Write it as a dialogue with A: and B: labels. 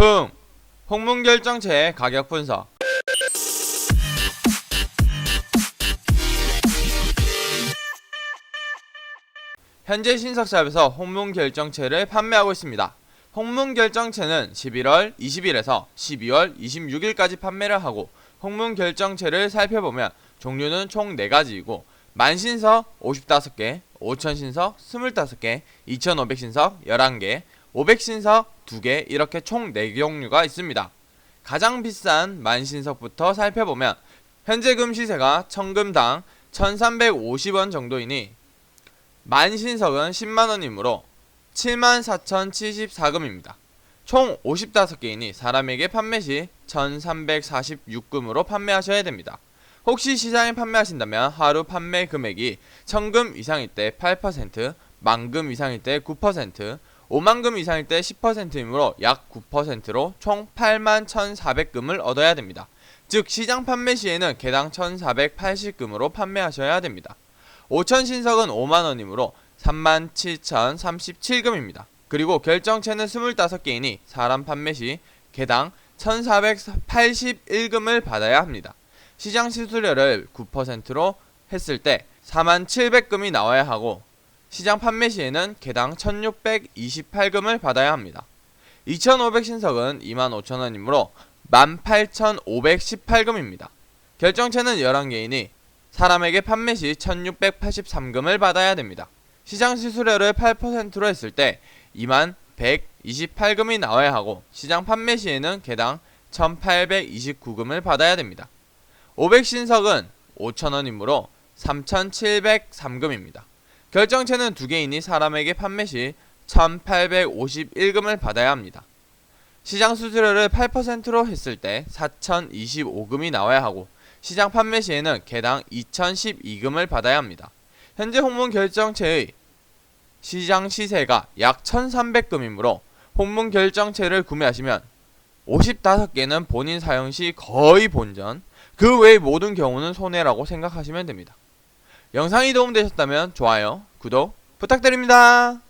A: 풍 홍문 결정체의 가격 분석 현재 신석샵에서 홍문 결정체를 판매하고 있습니다. 홍문 결정체는 11월 20일에서 12월 26일까지 판매를 하고 홍문 결정체를 살펴보면 종류는 총 4가지이고 만신석 55개, 5000신석 25개, 2500신석 11개, 500신석 2개 이렇게 총 4종류가 있습니다. 가장 비싼 만신석부터 살펴보면 현재 금 시세가 1000금당 1350원 정도이니 만신석은 10만원이므로 74,074금입니다. 총 55개이니 사람에게 판매 시 1346금으로 판매하셔야 됩니다. 혹시 시장에 판매하신다면 하루 판매 금액이 1000금 이상일 때 8%, 만금 이상일 때 9%, 5만금 이상일 때 10%이므로 약 9%로 총 81,400금을 얻어야 됩니다. 즉 시장 판매 시에는 개당 1,480금으로 판매하셔야 됩니다. 5천 신석은 5만원이므로 37,037금입니다. 그리고 결정체는 25개이니 사람 판매 시 개당 1,481금을 받아야 합니다. 시장 수수료를 9%로 했을 때 47,700금이 나와야 하고 시장 판매 시에는 개당 1,628금을 받아야 합니다. 2,500 신석은 25,000원이므로 18,518금입니다. 결정체는 11개이니 사람에게 판매 시 1683금을 받아야 됩니다. 시장 수수료를 8%로 했을 때 2만 128금이 나와야 하고 시장 판매 시에는 개당 1829금을 받아야 됩니다. 500신석은 5,000원이므로 3,703금입니다. 결정체는 2개이니 사람에게 판매 시 1,851금을 받아야 합니다. 시장 수수료를 8%로 했을 때 4,025금이 나와야 하고 시장 판매 시에는 개당 2,012금을 받아야 합니다. 현재 홍문 결정체의 시장 시세가 약 1,300금이므로 홍문 결정체를 구매하시면 55개는 본인 사용 시 거의 본전, 그 외의 모든 경우는 손해라고 생각하시면 됩니다. 영상이 도움되셨다면 좋아요, 구독 부탁드립니다.